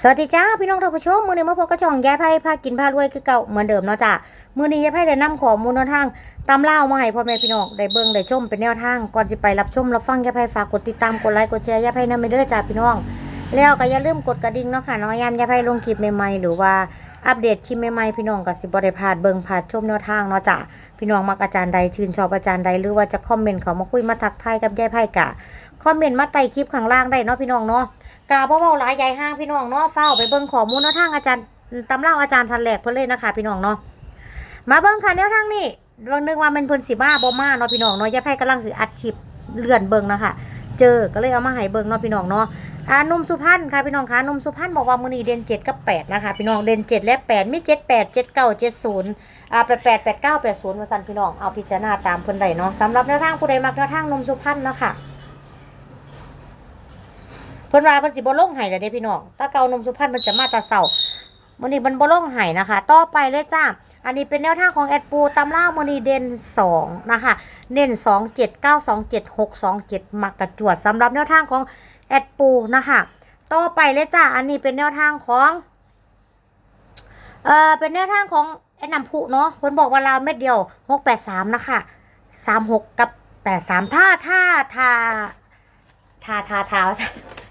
สวัสดีจ้าพี่น้องท่านผู้ชมมื้อนี้มาพบกระช่องยายไพ่พากินพารวยคือเก่าเหมือนเดิมเนาะจ้ามื้อนี้ยายไพ่ได้นำข้อมูลแนวทางตามเล่ามาให้พ่อแม่พี่น้องได้เบิ่งได้ชมเป็นแนวทางก่อนสิไปรับชมรับฟังยายไพ่ฝากกดติดตามกดไลค์กดแชร์ยายไพ่นำไปเด้อจ้าพี่น้อง แล้วก็อย่าลืมกดกระดิ่งเนาะค่ะเนาะยามยายไพ่ลงคลิปใหม่ๆหรือว่า อัปเดตคลิปใหม่ๆพี่น้องก็สิบ่ได้พาดเบิงพาดชมแนวทางเนาะจ้าพี่น้องมักอาจารย์ใดชื่นชอบอาจารย์ใดหรือว่าจะคอมเมนต์เขามาคุยมาทักทายกับยายไพ่กะคอมเมนต์มาใต้คลิปข้างล่างได้เนาะพี่น้องเนาะกาบ่เว้าหลายใหญ่ห้างพี่น้องเนาะเฝ้าไปเบิงข้อมูลแนวทางอาจารย์ตำเล่าอาจารย์ทันแหลกเพิ่นเลยนะคะพี่น้องเนาะมาเบิงค่ะแนวทางนี้เรานึกว่ามันเพิ่นสิมาบ่มาเนาะพี่น้องเนาะยายไพ่กำลังสิอัดคลิปเลื่อนเบิงนะคะเจอก็เลยเอามาให้เบิงเนาะพี่น้องเนาะ อ่านุ่มสุพรรณค่ะพี่น้องคะนุ่มสุพรรณบอกว่ามือนีเด่น7กับ8นะคะพี่น้องเด่น7และ8มี7 8 7 9 70อ่า8 8 8 9 80ว่าซั่นพี่น้องเอาพิจารณาตามเพิ่นได้เนาะสำหรับแนวทางผู้ใดมักแนวทางนุ่มสุพรรณนะค่ะเพิ่นว่าเพิ่นสิบ่ลงไห้แล้วเด้พี่น้องถ้าเกานมสุพรรณมันจะมาตาเสามื้อนี้มันบ่ลงไห้นะคะ ต่อไปเลยจ้า อันนี้เป็นแนวทางของแอดปูตำล่ามื้อนี้เด่น2นะคะ เน้น2 7 9 2 7 6 2 7มักกระจวดสำหรับแนวทางของ แอดปูนะคะต่อไปเลยจ้าอันนี้เป็นแนวทางของเอ่อเป็นแนวทางของแอดนำพุเนาะเพิ่นบอกว่าลาเม็ดเดียว683นะคะ36กับ83ถ้าถ้าถ้าทาทาทา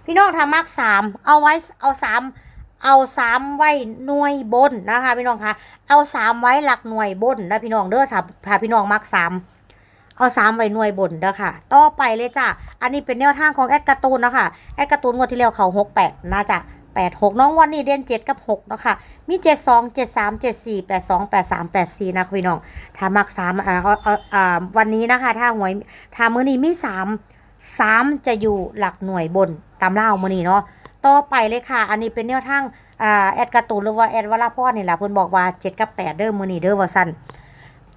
พี่น้องทามักสามเอาไว้เอาสามเอาสามไว้หน่วยบนนะคะ พี่น้องคะเอาสามไว้หลักหน่วยบนนะพี่น้องเด้อถ้าถ้าพี่น้องมักสาม เอาสามไว้หน่วยบนเด้อค่ะ ต่อไปเลยจ้ะ อันนี้เป็นแนวทางของแอดการ์ตูนนะคะแอดการ์ตูนงวดที่แล้วเขาหกแปดน่าจะแปดหกน้องวันนี้เด่นเจ็ดกับหกเนาะคะมีเจ็ดสองเจ็ดสามเจ็ดสี่แปดสองแปดสามแปดสี่นะพี่น้อง ถ้ามักสามอ่าเอาเอาอ่าวันนี้นะคะ ถ้าหวยถ้ามื้อนี้มีสามสามจะอยู่หลักหน่วยบนตามเล่ามือนี้เนาะ ต่อไปเลยค่ะ อันนี้เป็นแนวทางอ่าแอดการ์ตูนหรือว่าแอดวราพรนี่แหละเพิ่นบอกว่า7กับ8เด้อมือนี้เด้อว่าซั่น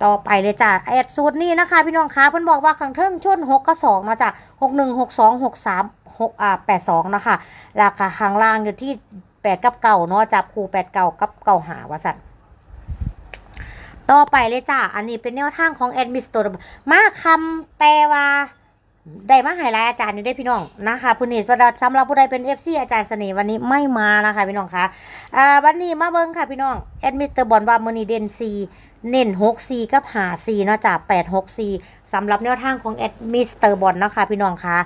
ต่อไปเลยจ้ะแอดสูตรนี้นะคะพี่น้องคะเพิ่นบอกว่าข้างเทิงชน6กับ2นะจ้ะ61 62 63 6อ่า82นะคะราคาข้างล่างอยู่ที่8กับเก่าเนาะจับคู่8เก่ากับเก่าหาว่าซั่นต่อไปเลยจ้ะอันนี้เป็นแนวทางของแอดมิสเตอร์มาคำแปลว่าได้มาไฮไลท์อาจารย์อยู่ได้พี่น้องนะคะผู้นี้สำหรับผู้ใดเป็น FC อาจารย์เสน่ห์วันนี้ไม่มานะคะพี่น้องคะอ่าวันนี้มาเบิ้งค่ะพี่น้องแอดมิสเตอร์บอลว่ามือนีเดนซี เน้น6 4กับ5 4เนาะจาก8 6 4สำหรับแนวทางของแอดมิสเตอร์บอลนะคะพี่น้องคะ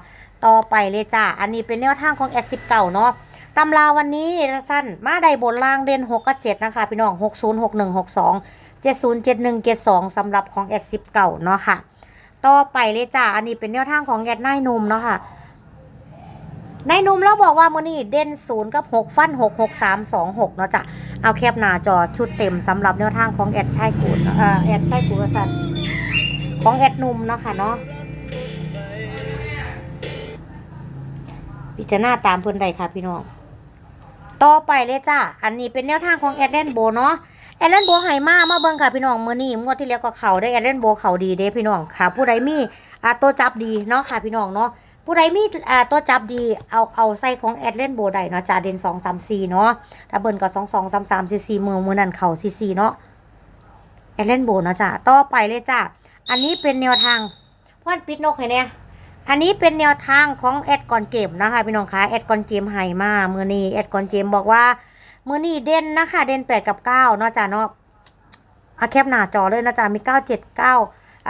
ต่อไปเลยจ้า อันนี้เป็นแนวทางของแอด10เก่าเนาะตำราวันนี้สั้นมาได้บนล่างเด่น6กับ7นะคะพี่น้อง60 61 62 70 71 72สำหรับของแอด10เก่าเนาะค่ะ ต่อไปเลยจ้า อันนี้เป็นแนวทางของแอดนายนุ่มเนาะค่ะ นายหนุ่มเราบอกว่ามือนี้เด่นศูนย์กับหกฟันหกหกสามสองหกเนาะจ้ะเอาแคบหน้าจอชุดเต็มสำหรับแนวทางของแอดชายกูดเอ่อแอดชายกูดสัตว์ของแอดหนุ่มเนาะค่ะเนาะพิจารณาตามเพิ่อนใดค่ะพี่น้อง ต่อไปเลยจ้า อันนี้เป็นแนวทางของแอดแลนโบเนาะ แอดเลนโบไฮมามาเบิ่งค่ะพี่น้องมือนี้งวดที่แล้วก็เขาได้แอดเลนโบเขาดีเด้พี่น้องค่ะ ผู้ใดมีอ่าตัวจับดีเนาะค่ะพี่น้องเนาะ ผู้ใดมีอ่าตัวจับดีเอาเอาใส่ของแอดเลนโบได้เนาะจ้าเด่น2 3 4เนาะถ้าเบิ่นก็2 2 3 3 4 4มือมือนั้นเข่า4 4เนาะแอดเลนโบเนาะจ้าต่อไปเลยจ้าอันนี้เป็นแนวทางพ่อนปิดนกให้เนี่ยอันนี้เป็นแนวทางของแอดก่อนเกมนะคะพี่น้องคะแอดก่อนเกมไฮมามื้อนี้แอดก่อนเกมบอกว่ามื้อนี้เด่นนะคะเด่น8กับ9เนาะจ้าเนาะอาแคปหน้าจอเลยนะจ๊ะมี979อ่า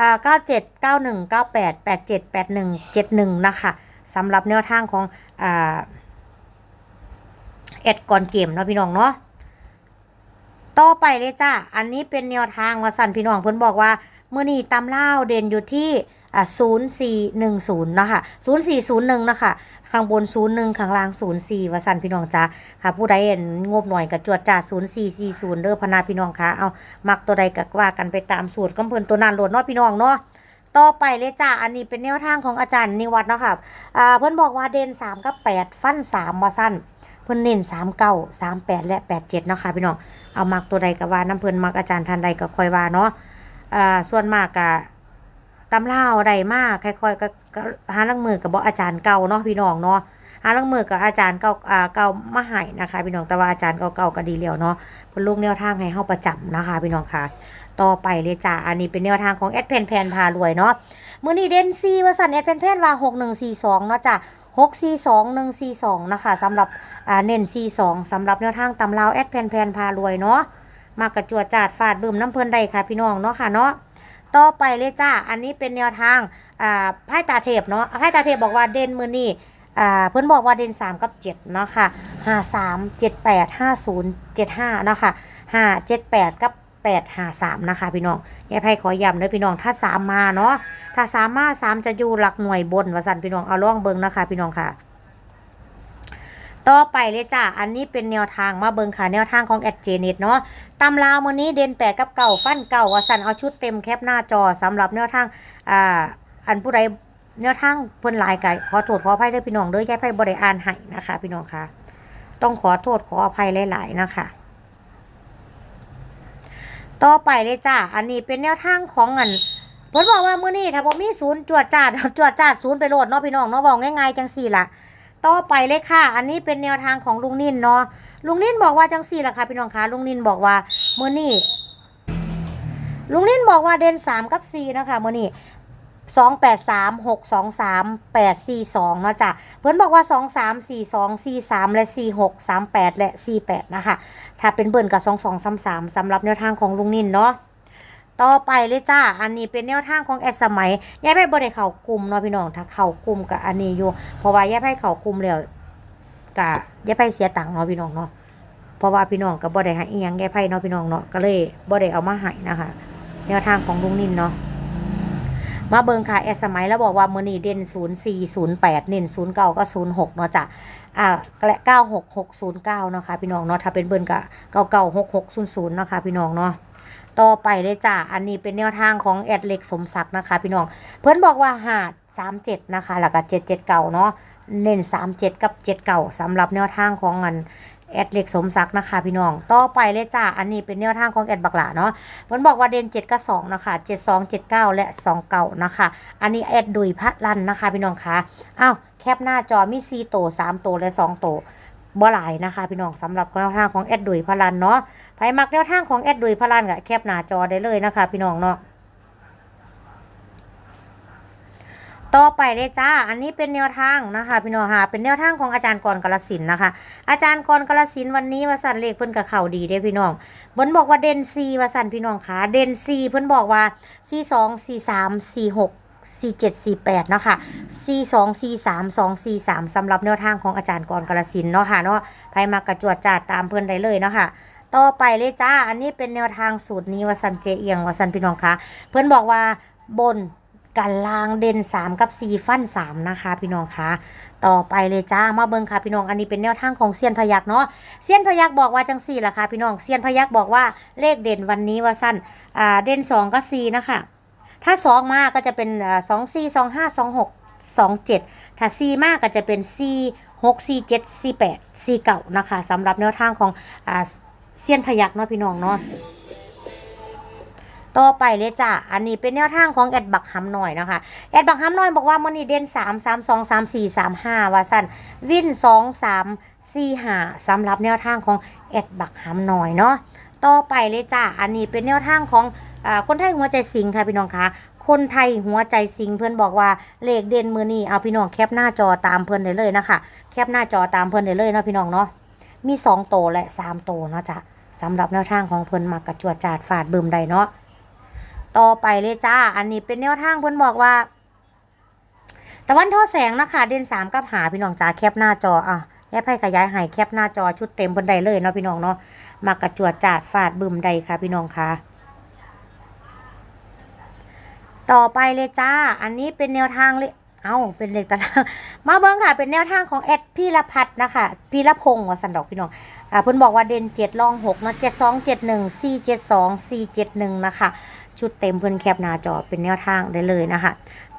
97 91 98 87 81 71นะคะสำหรับแนวทางของอ่าแอดก่อนเกมเนาะพี่น้องเนาะต่อไปเลยจ้า อันนี้เป็นแนวทางว่าสันพี่น้องเพิ่นบอกว่าเมื่อนี้ตำเล่าเด่นอยู่ที่ อ่า0410นะคะ0401นะคะข้างบน01ข้างล่าง04ว่าสันพี่น้องจ้าค่ะผู้ใดเห็นงบหน่อยก็จวดจ่า0440เด้อพนาพี่น้องค่ะเอามักตัวใดก็ว่ากันไปตามสูตรก็เพิ่นตัวนั้นโหลดเนาะพี่น้องเนาะต่อไปเลยจ้า อันนี้เป็นแนวทางของอาจารย์นิวัฒน์เนาะค่ะอ่าเพิ่นบอกว่าเด่น3กับ8 ฟัน3ว่าสั้น เพิ่นเน้น3 9 3 8 และ 8 7เนาะค่ะพี่น้อง เอามักตัวใดก็ว่าน้ำเพิ่นมักอาจารย์ท่านใดก็ค่อยว่าเนาะอ่าส่วนมากก็ ตำเล่าวใดมากค่อยๆก็หาลังมือกับบ่อาจารย์เก่าเนาะพี่น้องเนาะหาลังมือกับอาจารย์เก่าอ่าเก่ามาให้นะคะ พี่น้องแต่ว่าอาจารย์เก่าๆก็ดีแล้วเนาะเพิ่นลงแนวทางให้เฮาประจำนะคะ พี่น้องค่ะ ต่อไปเลยจ้าอันนี้เป็นแนวทางของแอดแพนแพนพารวยเนาะมื้อนี้เด่นซีว่าสั่นแอดแพนแพนว่า6142เนาะจ้ะ6 4 2 1 4 2นะคะสำหรับอ่าเน้น4 2สำหรับแนวทางตำราวแอดแพนแพนพารวยเนาะมากระจวดจาดฟาดบึมน้ำเพลินใดค่ะพี่น้องเนาะค่ะเนาะ ต่อไปเลยจ้า อันนี้เป็นแนวทางอ่าไพ่ตาเทพเนาะไพ่ตาเทพบอกว่าเด่นมือนี่อ่าเพิ่อนบอกว่าเด่น3 กับ 7 เนาะค่ะ 5 3 7 8 5 0 7 5 เนาะค่ะ 5 7 8 กับ 8 5 3 นะคะพี่น้องยายไพ่ขอย้ำเด้อพี่น้องถ้า 3 มาเนาะถ้าสามารถสามจะอยู่หลักหน่วยบนว่าสันพี่น้องเอาล่องเบิงนะคะพี่น้องค่ะ ต่อไปเลยจ้า อันนี้เป็นแนวทางมาเบิงค่ะ แนวทางของแอดเจเน็ตเนาะ ตำราวมื้อนี้เด่นแปดกับเก่าฟันเก่าว่าสันเอาชุดเต็มแคปหน้าจอสำหรับแนวทาง อ่า อันผู้ใดแนวทางเพิ่นหลายไก่ขอโทษขออภัยด้วยพี่น้องเด้อยายไพ่บ่ได้อ่านให้นะคะ พี่น้องค่ะ ต้องขอโทษขออภัยหลาย ๆ นะคะต่อไปเลยจ้า อันนี้เป็นแนวทางของเงินเพิ่นบอกว่ามื้อนี้ถ้าบ่มีศูนย์จวดจาดจวดจาดศูนย์ไปโหลดเนาะพี่น้องเนาะบอกง่ายๆจังสี่ล่ะ ต่อไปเลยค่ะ อันนี้เป็นแนวทางของลุงนินเนาะลุงนินบอกว่าจังสี่ล่ะค่ะพี่น้องคะลุงนินบอกว่าเมื้อนี้ลุงนินบอกว่าเด่นสามกับสี่นะคะเมื้อนี้สองแปดสามหกสองสามแปดสี่สองเนาะจ้ะเพิ่นบอกว่าสองสามสี่สองสี่สามและสี่หกสามแปดและสี่แปดนะคะ ถ้าเป็นเบิ่นกับสองสองสามสามสำหรับแนวทางของลุงนินเนาะ ต่อไปเลยจ้า อันนี้เป็นแนวทางของแอดสมัยยายไพ่บ่ได้เข้ากลุ่มเนาะพี่น้องถ้าเข้ากลุ่มกับอันนี้อยู่ เพราะว่ายายไพ่เข้ากลุ่มแล้วกะยายไพ่เสียตังค์เนาะพี่น้องเนาะเพราะว่าพี่น้องก็บ่ได้ห้อีหยังยายไพ่เนาะพี่น้องเนาะก็เลยบ่ได้เอามาให้นะคะ แนวทางของลุงนินเนาะมาเบิงค่ะแอดสมัยแล้วบอกว่ามื้อนี้เด่น0408เน้น09ก็06เนาะจ้ะอ่าและ96609เนาะค่ะพี่น้องเนาะถ้าเป็นเบิ่นก็996600เนาะค่ะพี่น้องเนาะ ต่อไปเลยจ้าอันนี้เป็นแนวทางของแอดเล็กสมศักดิ์นะคะ พี่น้อง เพื่อนบอกว่าหาดสามเจ็ดนะคะแล้วก็เจ็ดเจ็ดเก่าเนาะเน้นสามเจ็ดกับเจ็ดเก่าสำหรับแนวทางของเงินแอดเล็กสมศักดิ์นะคะพี่น้อง ต่อไปเลยจ้า อันนี้เป็นแนวทางของแอดบักหลาเนาะเพื่อนบอกว่าเด่นเจ็ดกับสองนะคะเจ็ดสองเจ็ดเก้าและสองเก่านะคะ อันนี้แอดดุยพัดลันนะคะพี่น้องคะ อ้าวแคปหน้าจอมี4โต3โตและ2โต บ่หลายนะคะ พี่น้องสำหรับแนวทางของแอดดุยพลันเนาะใครมักแนวทางของแอดดุยพลันกับแคปหน้าจอได้เลยนะคะ พี่น้องเนาะต่อไปเลยจ้า อันนี้เป็นแนวทางนะคะ พี่น้องค่ะ เป็นแนวทางของอาจารย์กรกาลสินนะคะ อาจารย์กรกาลสินวันนี้วสันเลขเพิ่นกับเข่าดีเด้พี่น้องเพิ่นบอกว่าเด่นซีวสันพี่น้องค่ะ เด่นซีเพิ่นบอกว่าซีสองซีสามซีหก สี่เจ็ดสี่แปดเนาะค่ะซีสองซีสามสองซีสามสำหรับแนวทางของอาจารย์กรกาลสินเนาะค่ะเนาะใครมากระจวดจาดตามเพิ่อนได้เลยเนาะค่ะ ต่อไปเลยจ้า อันนี้เป็นแนวทางสูตรนี้วสันเจเอียงวสันพี่น้องคะเพื่อนบอกว่าบนกันลางเด่น 3 กับ 4 ฟัน 3 นะคะ พี่น้องคะต่อไปเลยจ้ามาเบิ่งค่ะพี่น้องอันนี้เป็นแนวทางของเซียนพยักเนาะเซียนพยักบอกว่าจังสี่ล่ะค่ะพี่น้องเซียนพยักบอกว่าเลขเด่นวันนี้ว่าสั้นอ่าเด่น 2 กับ 4 นะคะ ถ้า2มากก็จะเป็นสองสี่สองห้าสองหกสองเจ็ดถ้า4มากก็จะเป็น4 6 4 7 4 8 4เก่านะคะสำหรับแนวทางของอเซียนพยักเนาะพี่น้องเนาะต่อไปเลยจ้ะ อันนี้เป็นแนวทางของแอดบักฮัมหน่อยนะคะ แอดบักฮัมหน่อยบอกว่ามันนี่เด่น3 3 2 3 4 3 5ว่าสั้นวิน2 3 4 5สำหรับแนวทางของแอดบักฮัมหน่อยเนาะ ต่อไปเลยจ้ะอันนี้เป็นแนวทางของอคนไทยหัวใจสิงค่ะพี่น้องคะคนไทยหัวใจสิงเพื่อนบอกว่าเลขเด่นมือนี่เอาพี่น้องแคปหน้าจอตามเพื่อนได้เลยนะคะแคปหน้าจอตามเพื่อนได้เลยเนาะพี่น้องเนาะมีสองโตและสามโตเนาะจ้ะสำหรับแนวทางของเพิ่อนมักกระจวดจาดฟาดบึมใดเนาะต่อไปเลยจ้า อันนี้เป็นแนวทางเพิ่อนบอกว่าตะวันทอแสงนะคะ เด่นสามกับหาพี่น้องจ้าแคปหน้าจออะแยกไพ่ขยายให้แคปหน้าจอชุดเต็มเพิ่นใดเลยเนาะพี่น้องเนาะ มากระจวดจาดฟาดบึมใดค่ะพี่น้องค่ะต่อไปเลยจ้า อันนี้เป็นแนวทางเลย เอาเป็นเลขตาราง มาเบิ้งค่ะ เป็นแนวทางของแอดพี่ละพัดนะคะพี่ละพงศ์วสันดอกพี่น้อง อ่าเพิ่นบอกว่าเด่นเจ็ดรองหกเนาะเจ็ดสองเจ็ดหนึ่งสี่เจ็ดสองสี่เจ็ดหนึ่งนะคะ ชุดเต็มเพิ่นแคปหน้าจอเป็นแนวทางได้เลยนะคะ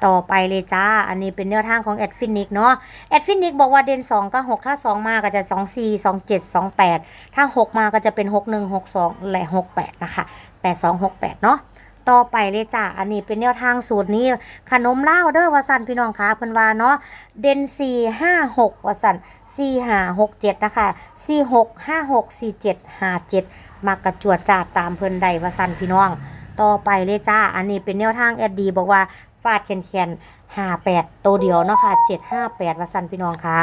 ต่อไปเลยจ้า อันนี้เป็นแนวทางของแอดฟินิกเนาะแอดฟินิกบอกว่าเด่น2ก็6ถ้า2มาก็จะ2 4 2 7 2 8ถ้า6มาก็จะเป็น6 1 6 2และ6 8นะคะ8 2 6 8เนาะ ต่อไปเลยจ้าอันนี้เป็นแนวทางสูตรนี้ ขนมเล่าเด้อวสันพี่น้องคะเพิ่นว่าเนาะเด่น4 5 6ว่าสัน4 5 6 7นะคะ4 6 5 6 4 7 5 7มากระจวดจ้าตามเพิ่นใดวสันพี่น้อง ต่อไปเลยจ้าอันนี้เป็นแนวทางแอดดีบอกว่าฟาดแขนๆห้าแปดตัวเดียวเนาะค่ะเจ็ดห้าแปดวสันพี่น้องคะ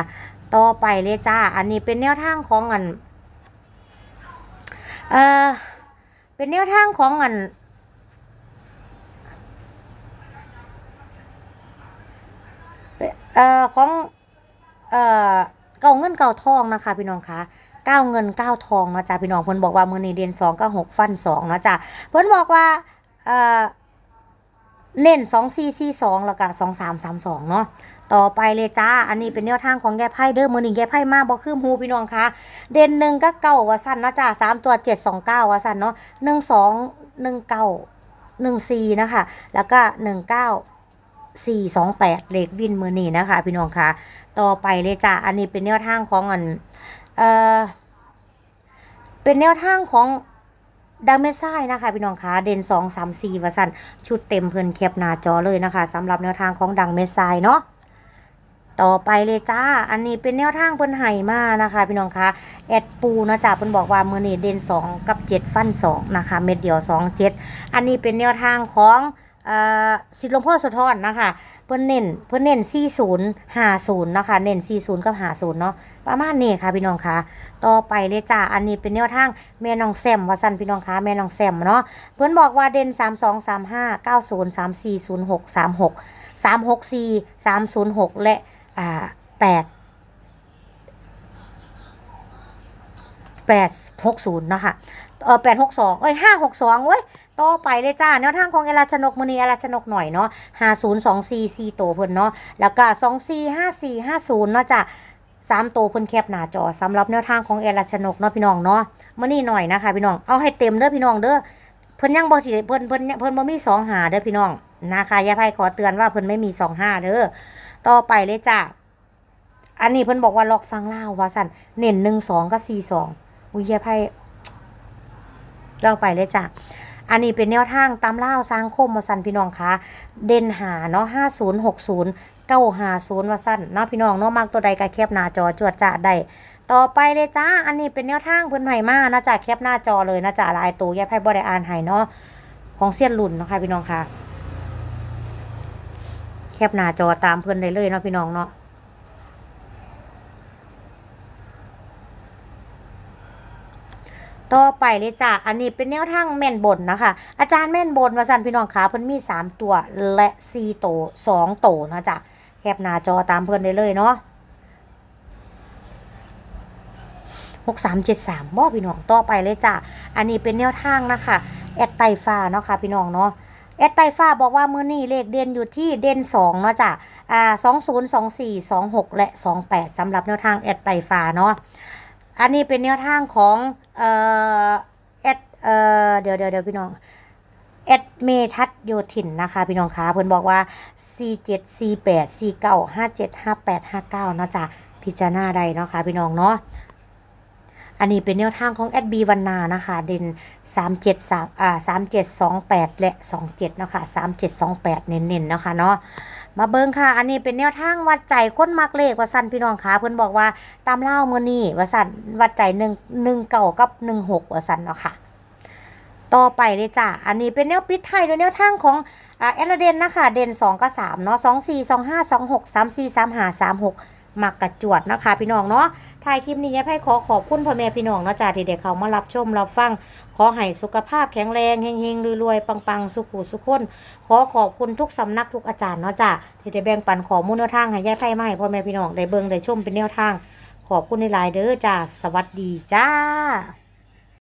ต่อไปเลยจ้า อันนี้เป็นแนวทางของอัน เอ่อเป็นแนวทางของอัน เอ่อของเอ่อเก่าเงินเก่าทองนะคะพี่น้องคะเก้าเงินเก้าทองนะจ้ะพี่น้องเพิ่นบอกว่ามือนี้เดือนสองก็หกฟันสองนะจ้ะเพิ่นบอกว่าเอ่อเน้นสองสี่สี่สองแล้วก็สองสามสามสองเนาะต่อไปเลยจ้า อันนี้เป็นแนวทางของแก้ไพ่เด้อมือหนึ่งแก้ไพ่มากบ่คือฮูพี่น้องคะเด่นหนึ่งก็เก้าว่าสั้นนะจ้าสามตัวเจ็ดสองเก้าว่าสั้นเนาะหนึ่งสองหนึ่งเก้าหนึ่งสี่นะคะ แล้วก็หนึ่งเก้า สี่สองแปดเลขวินมือนี่นะคะ พี่น้องคะต่อไปเลยจ้าอันนี้เป็นแนวทางของอันเอ่อเป็นแนวทางของดังเมซ่ายนะคะ พี่น้องคะเด่นสองสามสี่ว่าสั้นชุดเต็มเพิ่นแคปหน้าจอเลยนะคะสำหรับแนวทางของดังเมซ่ายเนาะต่อไปเลยจ้า อันนี้เป็นแนวทางเพิ่นไห้มานะคะ พี่น้องคะแอดปูนะจ้าเพิ่นบอกว่ามื้อนี้เด่น2 กับ 7 ฟัน2นะคะ เม็ดเดียว 2 7 อันนี้เป็นแนวทางของ สิทธิ์หลวงพ่อสุทรนะคะ เพิ่นเน้นเพิ่นเน้น 40 50นะคะ เน้น 40 กับ 50 เนาะ ประมาณนี้ค่ะพี่น้องคะต่อไปเลยจ้า อันนี้เป็นแนวทางแม่น้องแซมว่าซั่นพี่น้องคะแม่น้องแซมเนาะ เพิ่นบอกว่าเด่น 32 35 90 34 06 36 364 306 และอ่าแปดแปดหกศูนย์เนาะคะเออแปดหกสองเอ้ยห้าหกสองเว้ย ต่อไปเลยจ้าแนวทางของเอลาชนกมือนีเอลาชนกหน่อยเนาะห้าศูนย์สองสี่สี่โตวเพิ่นเนาะแล้วก็สองสี่ห้าสี่ห้าศูนย์เนาะจ้ะสามโตวเพิ่นแคบหน้าจอสำหรับแนวทางของเอลาชนกเนาะพี่น้องเนาะมือนี้หน่อยนะคะพี่น้องเอาให้เต็มเด้อพี่น้องเด้อเพิ่นยังบ่สิเพิ่นเพิ่นเพิ่นบ่มีสองหาเด้อพี่น้องนะคะยาไพ่ขอเตือนว่าเพิ่นไม่มีสองห้าเด้อต่อไปเลยจ้าอันนี้เพิ่นบอกว่าล็อกฟังเล่าว่าสั่นเน้นหนึ่งสองกับสี่สองอุ้ยยายไพ่เล่าไปเลยจ้ะ อันนี้เป็นแนวทางตามเล่าสร้างคมว่าสั่นพี่น้องคะเด่นหาเนาะห้าศูนย์หกศูนย์เก้าหาศูนย์ว่าสั่นเนาะพี่น้องเนาะมักตัวใดก็แคปหน้าจอจวดจ้าได้ต่อไปเลยจ้า อันนี้เป็นแนวทางเพิ่อนใหม่มากนะจ๊ะแคปหน้าจอเลยนะจ๊ะลายตัวยายไพ่บ่ได้อ่านให้เนาะของเสี้ยนรุนเนาะค่ะพี่น้องค่ะแคปหน้าจอตามเพิ่อนได้เลยเนาะพี่น้องเนาะ ต่อไปเลยจ้ะอันนี้เป็นแนวทางแม่นบนนะคะ อาจารย์แม่นบนวาสันพี่น้องขาเพิ่นมี 3 ตัวและ4โตว2โตวนะจ๊ะแคปหน้าจอตามเพิ่นได้เลยเนาะหกสามเจ็ดสามบ่พี่น้องต่อไปเลยจ้ะอันนี้เป็นแนวทางนะคะแอดไตฟ้าเนาะค่ะพี่น้องเนาะแอดไตฟ้าบอกว่ามื้อนี้เลขเด่นอยู่ที่เด่นสองเนาะจ้ะอ่าสองศูนย์สองสี่สองหกและสองแปดสำหรับแนวทางแอดไตฟ้าเนาะอันนี้เป็นแนวทางของ เอ่อแอดเอ่อเดี๋ยวเดี๋ยวเดี๋ยวพี่น้องแอดเมทัศโยธินนะคะ พี่น้องคะเพิ่นบอกว่า 4 7 4 8 4 9 5 7 5 8 5 9เนาะจ้ะพิจารณาได้เนาะค่ะพี่น้องเนาะอันนี้เป็นแนวทางของแอดบีวันนานะคะ เด่น3 7 3อ่า3 7 2 8และ2 7เนาะค่ะ3 7 2 8เน้นๆเนาะค่ะเนาะ มาเบิงค่ะ อันนี้เป็นแนวทางวัดใจคนมักเลขว่าสันพี่น้องคะเพื่อนบอกว่าตามเล่าเมื่อนี้ว่าสันวัดใจหนึ่งหนึ่งเก่ากับหนึ่งหกว่าสันเนาะค่ะต่อไปเลยจ้ะ อันนี้เป็นแนวปิดไทยโดยแนวทางของอ่าเอลเดนนะคะ เด่น2 กับ3เนาะ2 4 2 5 2 6 3 4 3 5 3 6 มักกระจวดนะคะพี่น้องเนาะถ่ายคลิปนี้ยายไพ่ขอขอบคุณพ่อแม่พี่น้องเนาะจ้าที่เด็กเขามารับชมรับฟัง ขอให้สุขภาพแข็งแรงเฮงๆรวยๆปังๆ สุขุสุขคน ขอขอบคุณทุกสำนักทุกอาจารย์เนาะจ้าที่ได้แบ่งปันขอมูลแนวทางให้ยายไพ่มาให้พ่อแม่พี่น้องได้เบิ่งได้ชมเป็นแนวทาง ขอบคุณในไลน์เด้อจ้าสวัสดีจ้า